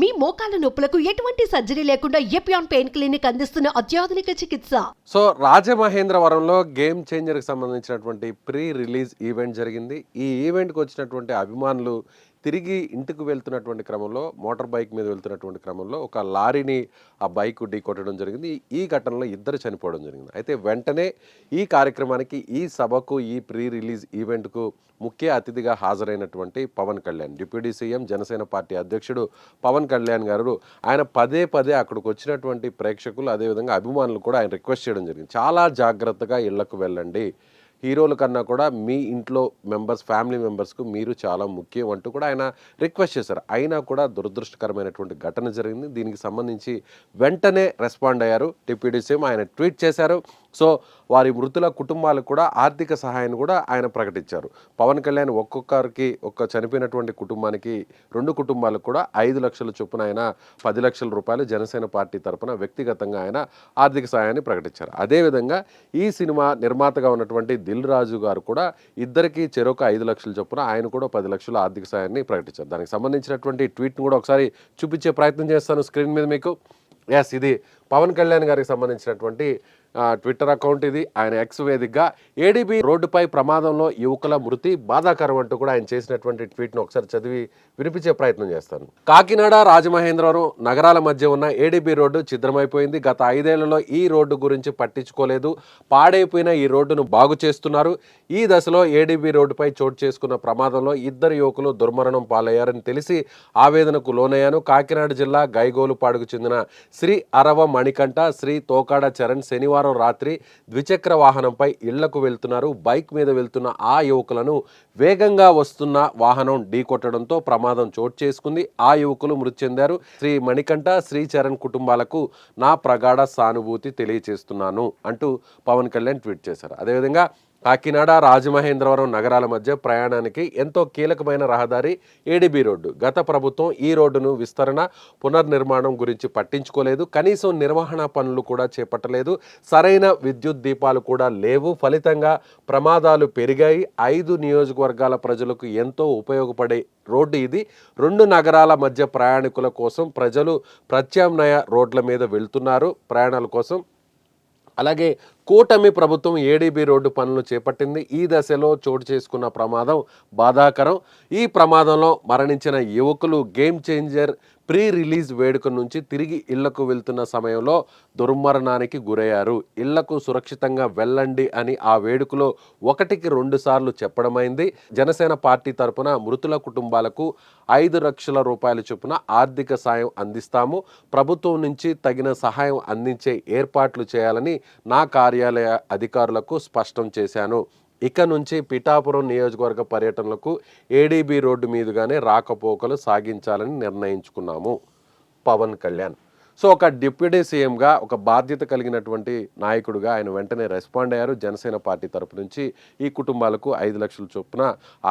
మీ మోకాల నొప్పులకు ఎటువంటి సర్జరీ లేకుండా ఎపియాన్ పెయిన్ క్లినిక్ అందిస్తున్న అత్యాధునిక చికిత్స? సో రాజమహేంద్రవరంలో గేమ్ చేంజర్కి సంబంధించినటువంటి ప్రీ రిలీజ్ ఈవెంట్ జరిగింది. ఈ ఈవెంట్కి వచ్చినటువంటి అభిమానులు తిరిగి ఇంటికి వెళ్తున్నటువంటి క్రమంలో మోటార్ బైక్ మీద వెళ్తున్నటువంటి క్రమంలో ఒక లారీని ఆ బైక్ ఢీ కొట్టడం జరిగింది. ఈ ఘటనలో ఇద్దరు చనిపోవడం జరిగింది. అయితే వెంటనే ఈ కార్యక్రమానికి ఈ సభకు ఈ ప్రీ రిలీజ్ ఈవెంట్కు ముఖ్య అతిథిగా హాజరైనటువంటి Pawan Kalyan deputy CM Janasena party అధ్యక్షుడు పవన్ కళ్యాణ్ గారు ఆయన పదే పదే అక్కడికి వచ్చినటువంటి ప్రేక్షకులు అదేవిధంగా అభిమానులు కూడా ఆయన రిక్వెస్ట్ చేయడం జరిగింది. చాలా జాగ్రత్తగా ఇళ్ళకు వెళ్ళండి. హీరోల కన్నా కూడా మీ ఇంట్లో మెంబర్స్ ఫ్యామిలీ మెంబర్స్కు మీరు చాలా ముఖ్యం అంటూ కూడా ఆయన రిక్వెస్ట్ చేశారు. అయినా కూడా దురదృష్టకరమైనటువంటి ఘటన జరిగింది. దీనికి సంబంధించి వెంటనే రెస్పాండ్ అయ్యారు. డిప్యూటీ సీఎం ఆయన ట్వీట్ చేశారు. సో వారి మృతుల కుటుంబాలకు కూడా ఆర్థిక సహాయాన్ని కూడా ఆయన ప్రకటించారు. పవన్ కళ్యాణ్ ఒక్కొక్కరికి ఒక్క చనిపోయినటువంటి కుటుంబానికి రెండు కుటుంబాలకు కూడా ఐదు లక్షల చొప్పున ఆయన పది లక్షల రూపాయలు జనసేన పార్టీ తరపున వ్యక్తిగతంగా ఆయన ఆర్థిక సహాయాన్ని ప్రకటించారు. అదేవిధంగా ఈ సినిమా నిర్మాతగా ఉన్నటువంటి దిల్ రాజు గారు కూడా ఇద్దరికి చెరొక ఐదు లక్షల చొప్పున ఆయన కూడా పది లక్షల ఆర్థిక సాయాన్ని ప్రకటించారు. దానికి సంబంధించినటువంటి ట్వీట్ను కూడా ఒకసారి చూపించే ప్రయత్నం చేస్తాను స్క్రీన్ మీద మీకు. ఎస్ ఇది పవన్ కళ్యాణ్ గారికి సంబంధించినటువంటి ట్విట్టర్ అకౌంట్ ఇది ఆయన ఎక్స్ వేదికగా. ఏడీబీ రోడ్డుపై ప్రమాదంలో యువకుల మృతి బాధాకరం అంటూ కూడా ఆయన చేసినటువంటి ట్వీట్ను ఒకసారి చదివి వినిపించే ప్రయత్నం చేస్తాను. కాకినాడ రాజమహేంద్రవరం నగరాల మధ్య ఉన్న ఏడీబీ రోడ్డు ఛిద్రమైపోయింది. గత ఐదేళ్ళలో ఈ రోడ్డు గురించి పట్టించుకోలేదు. పాడైపోయిన ఈ రోడ్డును బాగు చేస్తున్నారు. ఈ దశలో ఏడీబీ రోడ్డుపై చోటు చేసుకున్న ప్రమాదంలో ఇద్దరు యువకులు దుర్మరణం పాలయ్యారని తెలిసి ఆవేదనకు లోనయ్యాను. కాకినాడ జిల్లా గైగోలుపాడుకు చెందిన శ్రీ అరవ మణికంఠ శ్రీ తోకాడ చరణ్ శనివారం రాత్రి ద్విచక్ర వాహనంపై ఇళ్ళకు వెళ్తున్నారు. బైక్ మీద వెళ్తున్న ఆ యువకులను వేగంగా వస్తున్న వాహనం ఢీకొట్టడంతో ప్రమాదం చోటు చేసుకుంది. ఆ యువకులు మృతి చెందారు. శ్రీ మణికంఠ శ్రీచరణ్ కుటుంబాలకు నా ప్రగాఢ సానుభూతి తెలియచేస్తున్నాను అంటూ పవన్ కళ్యాణ్ ట్వీట్ చేశారు. అదేవిధంగా కాకినాడ రాజమహేంద్రవరం నగరాల మధ్య ప్రయాణానికి ఎంతో కీలకమైన రహదారి ఏడీబీ రోడ్డు. గత ప్రభుత్వం ఈ రోడ్డును విస్తరణ పునర్నిర్మాణం గురించి పట్టించుకోలేదు. కనీసం నిర్వహణ పనులు కూడా చేపట్టలేదు. సరైన విద్యుత్ దీపాలు కూడా లేవు. ఫలితంగా ప్రమాదాలు పెరిగాయి. ఐదు నియోజకవర్గాల ప్రజలకు ఎంతో ఉపయోగపడే రోడ్డు ఇది. రెండు నగరాల మధ్య ప్రయాణికుల కోసం ప్రజలు ప్రత్యామ్నాయ రోడ్ల మీద వెళ్తున్నారు. ప్రయాణాల కోసం అలాగే కూటమి ప్రభుత్వం ఏడీబీ రోడ్డు పనులు చేపట్టింది. ఈ దశలో చోటు చేసుకున్న ప్రమాదం బాధాకరం. ఈ ప్రమాదంలో మరణించిన యువకులు గేమ్ చేంజర్ ప్రీ రిలీజ్ వేడుక నుంచి తిరిగి ఇళ్ళకు వెళ్తున్న సమయంలో దుర్మరణానికి గురయ్యారు. ఇళ్ళకు సురక్షితంగా వెళ్ళండి అని ఆ వేడుకలో ఒకటికి రెండు సార్లు చెప్పడమైంది. జనసేన పార్టీ తరపున మృతుల కుటుంబాలకు ఐదు లక్షల రూపాయల చొప్పున ఆర్థిక సాయం అందిస్తాము. ప్రభుత్వం నుంచి తగిన సహాయం అందించే ఏర్పాట్లు చేయాలని నా కార్యాలయ అధికారులకు స్పష్టం చేశాను. ఇక నుంచి పిఠాపురం నియోజకవర్గ పర్యటనలకు ఏడీబీ రోడ్డు మీదుగానే రాకపోకలు సాగించాలని నిర్ణయించుకున్నాము. పవన్ కళ్యాణ్. సో ఒక డిప్యూటీ సీఎంగా ఒక బాధ్యత కలిగినటువంటి నాయకుడిగా ఆయన వెంటనే రెస్పాండ్ అయ్యారు. జనసేన పార్టీ తరపు నుంచి ఈ కుటుంబాలకు ఐదు లక్షల చొప్పున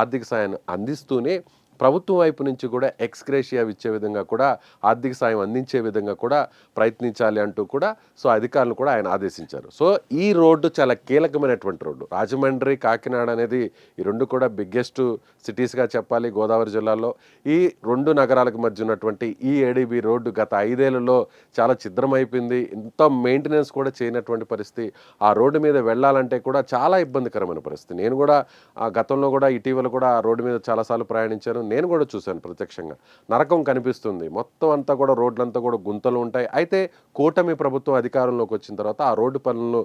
ఆర్థిక సాయాన్ని అందిస్తూనే ప్రభుత్వం వైపు నుంచి కూడా ఎక్స్గ్రేషియా ఇచ్చే విధంగా కూడా ఆర్థిక సాయం అందించే విధంగా కూడా ప్రయత్నించాలి అంటూ కూడా సో అధికారులు కూడా ఆయన ఆదేశించారు. సో ఈ రోడ్డు చాలా కీలకమైనటువంటి రోడ్డు. రాజమండ్రి కాకినాడ అనేది ఈ రెండు కూడా బిగ్గెస్ట్ సిటీస్గా చెప్పాలి గోదావరి జిల్లాలో. ఈ రెండు నగరాలకు మధ్య ఉన్నటువంటి ఈ ఏడీబీ రోడ్డు గత ఐదేళ్ళలో చాలా ఛిద్రమైపోయింది. ఇంత మెయింటెనెన్స్ కూడా చేయనటువంటి పరిస్థితి. ఆ రోడ్డు మీద వెళ్ళాలంటే కూడా చాలా ఇబ్బందికరమైన పరిస్థితి. నేను కూడా ఆ గతంలో కూడా ఇటీవల కూడా ఆ రోడ్డు మీద చాలాసార్లు ప్రయాణించాను. నేను కూడా చూశాను ప్రత్యక్షంగా. నరకం కనిపిస్తుంది. మొత్తం అంతా కూడా రోడ్లంతా కూడా గుంతలు ఉంటాయి. అయితే కూటమి ప్రభుత్వం అధికారంలోకి వచ్చిన తర్వాత ఆ రోడ్డు పనులను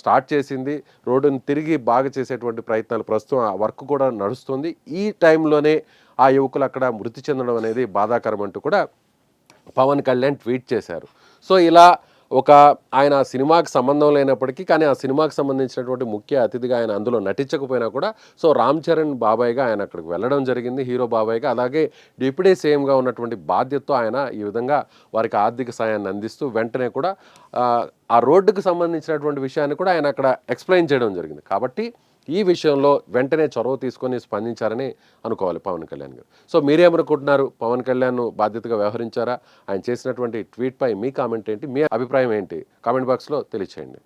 స్టార్ట్ చేసింది. రోడ్డును తిరిగి బాగా చేసేటువంటి ప్రయత్నాలు ప్రస్తుతం ఆ వర్క్ కూడా నడుస్తుంది. ఈ టైంలోనే ఆ యువకులు అక్కడ మృతి చెందడం అనేది బాధాకరం అంటూ కూడా పవన్ కళ్యాణ్ ట్వీట్ చేశారు. సో ఇలా ఒక ఆయన ఆ సినిమాకి సంబంధం లేనప్పటికీ కానీ ఆ సినిమాకి సంబంధించినటువంటి ముఖ్య అతిథిగా ఆయన అందులో నటించకపోయినా కూడా సో రామ్ చరణ్ బాబాయ్గా ఆయన అక్కడికి వెళ్ళడం జరిగింది హీరో బాబాయ్గా. అలాగే డిప్యూటీ సీఎంగా ఉన్నటువంటి బాధ్యతతో ఆయన ఈ విధంగా వారికి ఆర్థిక సాయాన్ని అందిస్తూ వెంటనే కూడా ఆ, ఆ రోడ్డుకు సంబంధించినటువంటి విషయాన్ని కూడా ఆయన అక్కడ ఎక్స్ప్లెయిన్ చేయడం జరిగింది. కాబట్టి ఈ విషయంలో వెంటనే చొరవ తీసుకొని స్పందించారని అనుకోవాలి పవన్ కళ్యాణ్ గారు. సో మీరేమనుకుంటున్నారు? పవన్ కళ్యాణ్ బాధ్యతగా వ్యవహరించారా? ఆయన చేసినటువంటి ట్వీట్పై మీ కామెంట్ ఏంటి? మీ అభిప్రాయం ఏంటి? కామెంట్ బాక్స్లో తెలియచేయండి.